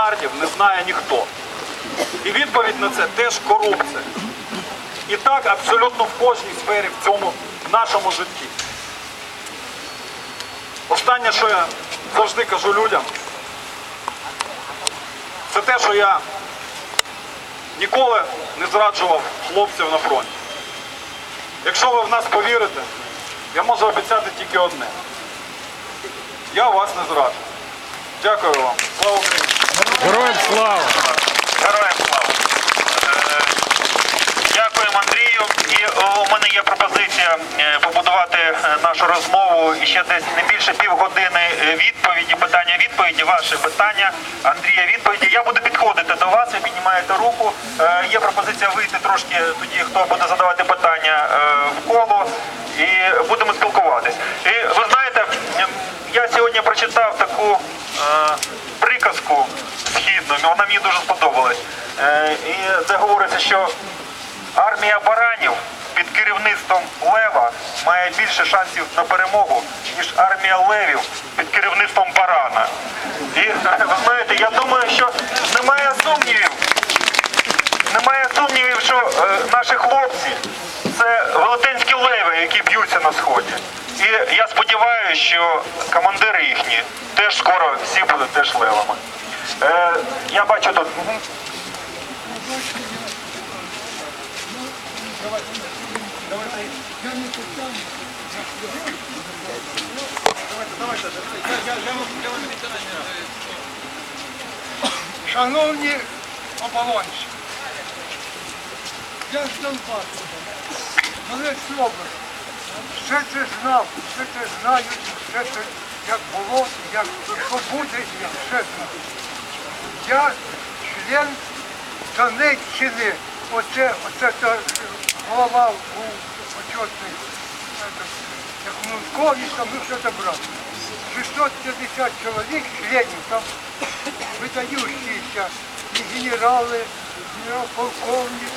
мільярдів не знає ніхто. І відповідь на це теж корупція. І так абсолютно в кожній сфері в цьому в нашому житті. Останнє, що я завжди кажу людям, це те, що я ніколи не зраджував хлопців на фронті. Якщо ви в нас повірите, я можу обіцяти тільки одне. Я вас не зраджу. Дякую вам. Слава Україні! Героям слава! Героям слава. Е, Дякуємо Андрію. І у мене є пропозиція е, побудувати е, нашу розмову і ще десь не більше півгодини е, відповіді, питання відповіді, ваше питання, Андрія відповіді. Я буду підходити до вас, ви піднімаєте руку. Е, Є пропозиція вийти трошки тоді, хто буде задавати питання е, в коло, і будемо спілкуватись. І ви знаєте, я сьогодні прочитав таку е, приказку східну, вона мені дуже сподобалась. Е, і де говориться, що армія баранів під керівництвом Лева має більше шансів на перемогу, ніж армія левів під керівництвом барана. І ви знаєте, я думаю, що немає сумнівів. Немає сумнівів, що е, наші хлопці це велетенські леви, які б'ються на сході. І я сподіваюся, що командири їхні теж скоро всі будуть теж левами. Е, я бачу тут. Шановні оболонці, я з Донбасу, Донецької області. Все це знав, все це знаю, все це як було, як і що буде, я все. Я член Донеччини, оце, оце голова був почетний, як Мункович, там все забрали. 650 чоловік, членів, там видающиеся і генерали, генерал-полковник,